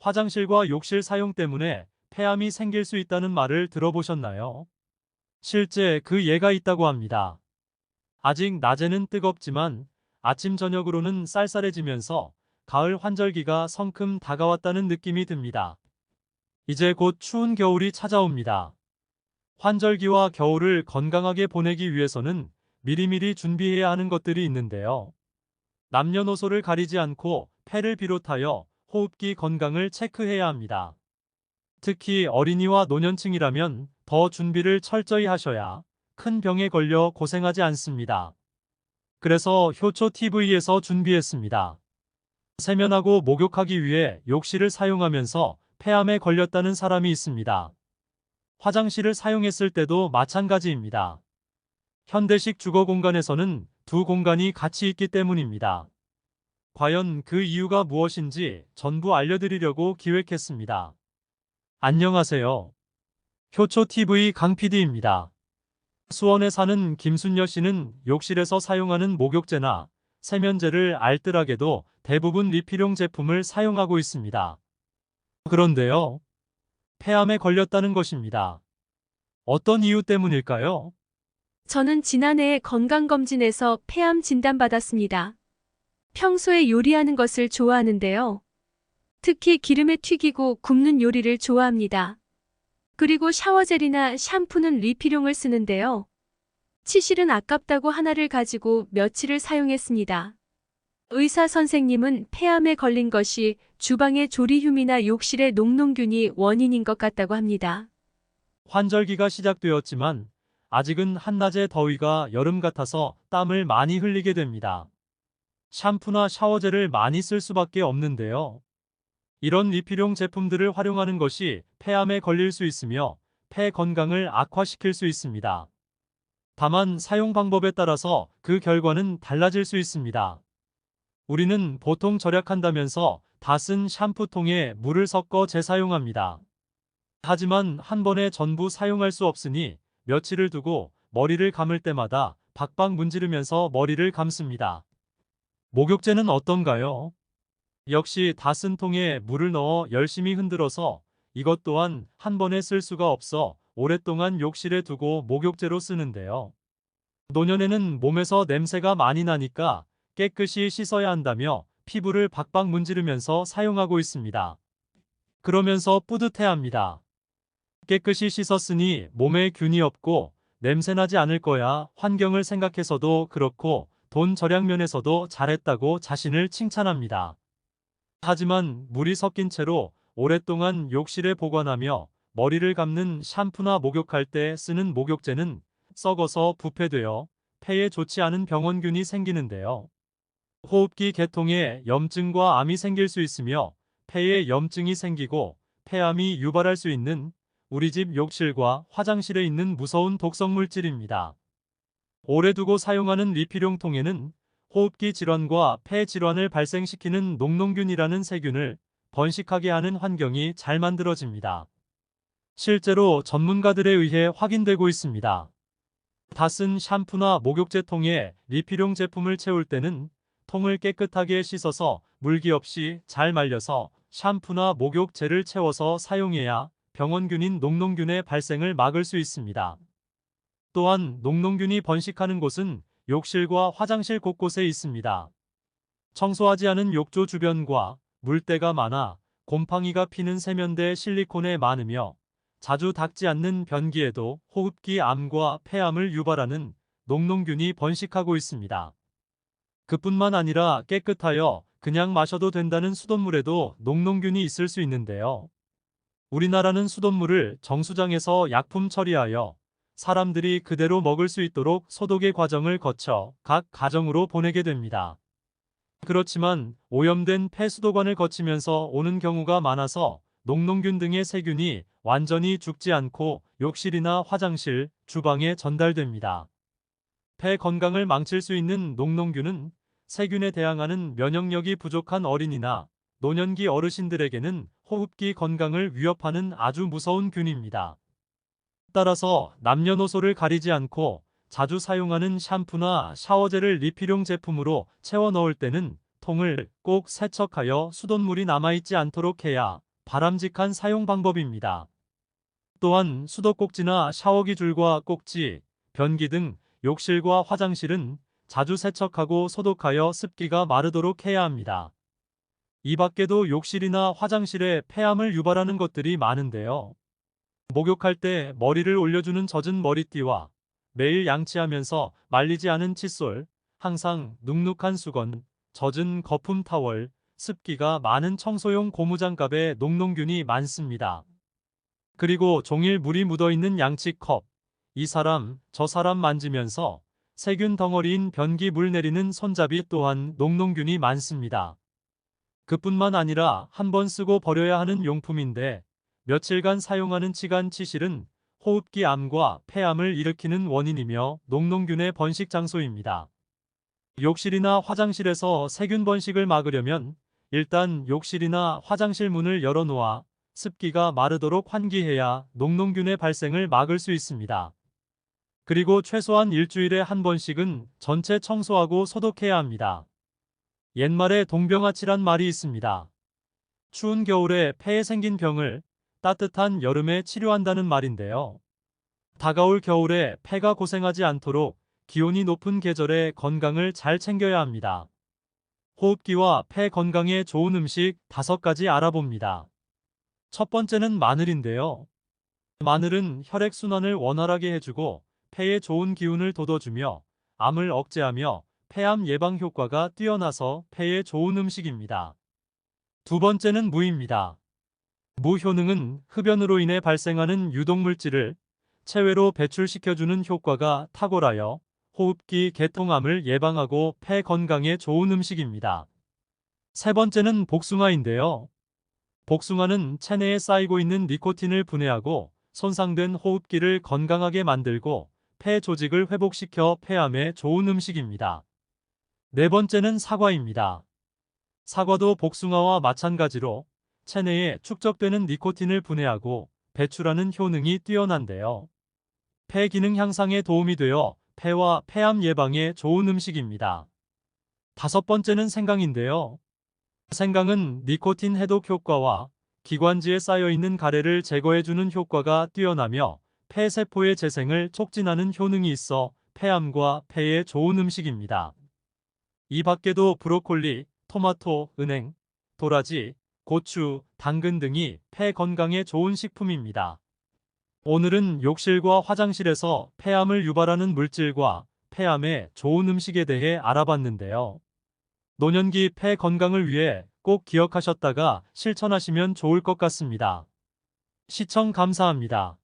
화장실과 욕실 사용 때문에 폐암이 생길 수 있다는 말을 들어보셨나요? 실제 그 예가 있다고 합니다. 아직 낮에는 뜨겁지만 아침 저녁으로는 쌀쌀해지면서 가을 환절기가 성큼 다가왔다는 느낌이 듭니다. 이제 곧 추운 겨울이 찾아옵니다. 환절기와 겨울을 건강하게 보내기 위해서는 미리미리 준비해야 하는 것들이 있는데요. 남녀노소를 가리지 않고 폐를 비롯하여 호흡기 건강을 체크해야 합니다. 특히 어린이와 노년층이라면 더 준비를 철저히 하셔야 큰 병에 걸려 고생하지 않습니다. 그래서 효초 TV에서 준비했습니다. 세면하고 목욕하기 위해 욕실을 사용하면서 폐암에 걸렸다는 사람이 있습니다. 화장실을 사용했을 때도 마찬가지입니다. 현대식 주거 공간에서는 두 공간이 같이 있기 때문입니다. 과연 그 이유가 무엇인지 전부 알려드리려고 기획했습니다. 안녕하세요. 효초TV 강PD입니다. 수원에 사는 김순여 씨는 욕실에서 사용하는 목욕제나 세면제를 알뜰하게도 대부분 리필용 제품을 사용하고 있습니다. 그런데요. 폐암에 걸렸다는 것입니다. 어떤 이유 때문일까요? 저는 지난해 건강검진에서 폐암 진단받았습니다. 평소에 요리하는 것을 좋아하는데요. 특히 기름에 튀기고 굽는 요리를 좋아합니다. 그리고 샤워젤이나 샴푸는 리필용을 쓰는데요. 치실은 아깝다고 하나를 가지고 며칠을 사용했습니다. 의사 선생님은 폐암에 걸린 것이 주방의 조리휴미나 욕실의 녹농균이 원인인 것 같다고 합니다. 환절기가 시작되었지만 아직은 한낮의 더위가 여름 같아서 땀을 많이 흘리게 됩니다. 샴푸나 샤워젤을 많이 쓸 수밖에 없는데요. 이런 리필용 제품들을 활용하는 것이 폐암에 걸릴 수 있으며 폐 건강을 악화시킬 수 있습니다. 다만 사용 방법에 따라서 그 결과는 달라질 수 있습니다. 우리는 보통 절약한다면서 다 쓴 샴푸통에 물을 섞어 재사용합니다. 하지만 한 번에 전부 사용할 수 없으니 며칠을 두고 머리를 감을 때마다 박박 문지르면서 머리를 감습니다. 목욕제는 어떤가요? 역시 다 쓴 통에 물을 넣어 열심히 흔들어서 이것 또한 한 번에 쓸 수가 없어 오랫동안 욕실에 두고 목욕제로 쓰는데요. 노년에는 몸에서 냄새가 많이 나니까 깨끗이 씻어야 한다며 피부를 박박 문지르면서 사용하고 있습니다. 그러면서 뿌듯해합니다. 깨끗이 씻었으니 몸에 균이 없고 냄새나지 않을 거야 환경을 생각해서도 그렇고 돈 절약 면에서도 잘했다고 자신을 칭찬합니다. 하지만 물이 섞인 채로 오랫동안 욕실에 보관하며 머리를 감는 샴푸나 목욕할 때 쓰는 목욕제는 썩어서 부패되어 폐에 좋지 않은 병원균이 생기는데요. 호흡기 계통에 염증과 암이 생길 수 있으며 폐에 염증이 생기고 폐암이 유발할 수 있는 우리 집 욕실과 화장실에 있는 무서운 독성 물질입니다. 오래 두고 사용하는 리필용 통에는 호흡기 질환과 폐 질환을 발생시키는 녹농균이라는 세균을 번식하게 하는 환경이 잘 만들어집니다. 실제로 전문가들에 의해 확인되고 있습니다. 다 쓴 샴푸나 목욕제 통에 리필용 제품을 채울 때는 통을 깨끗하게 씻어서 물기 없이 잘 말려서 샴푸나 목욕제를 채워서 사용해야 병원균인 녹농균의 발생을 막을 수 있습니다. 또한 녹농균이 번식하는 곳은 욕실과 화장실 곳곳에 있습니다. 청소하지 않은 욕조 주변과 물때가 많아 곰팡이가 피는 세면대 실리콘에 많으며 자주 닦지 않는 변기에도 호흡기 암과 폐암을 유발하는 녹농균이 번식하고 있습니다. 그뿐만 아니라 깨끗하여 그냥 마셔도 된다는 수돗물에도 녹농균이 있을 수 있는데요. 우리나라는 수돗물을 정수장에서 약품 처리하여 사람들이 그대로 먹을 수 있도록 소독의 과정을 거쳐 각 가정으로 보내게 됩니다. 그렇지만 오염된 폐수도관을 거치면서 오는 경우가 많아서 녹농균 등의 세균이 완전히 죽지 않고 욕실이나 화장실, 주방에 전달됩니다. 폐 건강을 망칠 수 있는 녹농균은 세균에 대항하는 면역력이 부족한 어린이나 노년기 어르신들에게는 호흡기 건강을 위협하는 아주 무서운 균입니다. 따라서 남녀노소를 가리지 않고 자주 사용하는 샴푸나 샤워젤을 리필용 제품으로 채워 넣을 때는 통을 꼭 세척하여 수돗물이 남아있지 않도록 해야 바람직한 사용 방법입니다. 또한 수도꼭지나 샤워기 줄과 꼭지, 변기 등 욕실과 화장실은 자주 세척하고 소독하여 습기가 마르도록 해야 합니다. 이 밖에도 욕실이나 화장실에 폐암을 유발하는 것들이 많은데요. 목욕할 때 머리를 올려주는 젖은 머리띠와 매일 양치하면서 말리지 않은 칫솔, 항상 눅눅한 수건, 젖은 거품 타월, 습기가 많은 청소용 고무장갑에 녹농균이 많습니다. 그리고 종일 물이 묻어있는 양치컵, 이 사람, 저 사람 만지면서 세균 덩어리인 변기 물 내리는 손잡이 또한 녹농균이 많습니다. 그뿐만 아니라 한 번 쓰고 버려야 하는 용품인데 며칠간 사용하는 치간 치실은 호흡기 암과 폐암을 일으키는 원인이며 녹농균의 번식 장소입니다. 욕실이나 화장실에서 세균 번식을 막으려면 일단 욕실이나 화장실 문을 열어놓아 습기가 마르도록 환기해야 녹농균의 발생을 막을 수 있습니다. 그리고 최소한 일주일에 한 번씩은 전체 청소하고 소독해야 합니다. 옛말에 동병아치란 말이 있습니다. 추운 겨울에 폐에 생긴 병을 따뜻한 여름에 치료한다는 말인데요. 다가올 겨울에 폐가 고생하지 않도록 기온이 높은 계절에 건강을 잘 챙겨야 합니다. 호흡기와 폐 건강에 좋은 음식 5가지 알아봅니다. 첫 번째는 마늘인데요. 마늘은 혈액순환을 원활하게 해주고 폐에 좋은 기운을 돋워주며 암을 억제하며 폐암 예방 효과가 뛰어나서 폐에 좋은 음식입니다. 두 번째는 무입니다. 무 효능은 흡연으로 인해 발생하는 유독물질을 체외로 배출시켜주는 효과가 탁월하여 호흡기 개통암을 예방하고 폐 건강에 좋은 음식입니다. 세 번째는 복숭아인데요. 복숭아는 체내에 쌓이고 있는 니코틴을 분해하고 손상된 호흡기를 건강하게 만들고 폐 조직을 회복시켜 폐암에 좋은 음식입니다. 네 번째는 사과입니다. 사과도 복숭아와 마찬가지로 체내에 축적되는 니코틴을 분해하고 배출하는 효능이 뛰어난데요. 폐 기능 향상에 도움이 되어 폐와 폐암 예방에 좋은 음식입니다. 다섯 번째는 생강인데요. 생강은 니코틴 해독 효과와 기관지에 쌓여있는 가래를 제거해주는 효과가 뛰어나며 폐세포의 재생을 촉진하는 효능이 있어 폐암과 폐에 좋은 음식입니다. 이 밖에도 브로콜리, 토마토, 은행, 도라지, 고추, 당근 등이 폐 건강에 좋은 식품입니다. 오늘은 욕실과 화장실에서 폐암을 유발하는 물질과 폐암에 좋은 음식에 대해 알아봤는데요. 노년기 폐 건강을 위해 꼭 기억하셨다가 실천하시면 좋을 것 같습니다. 시청 감사합니다.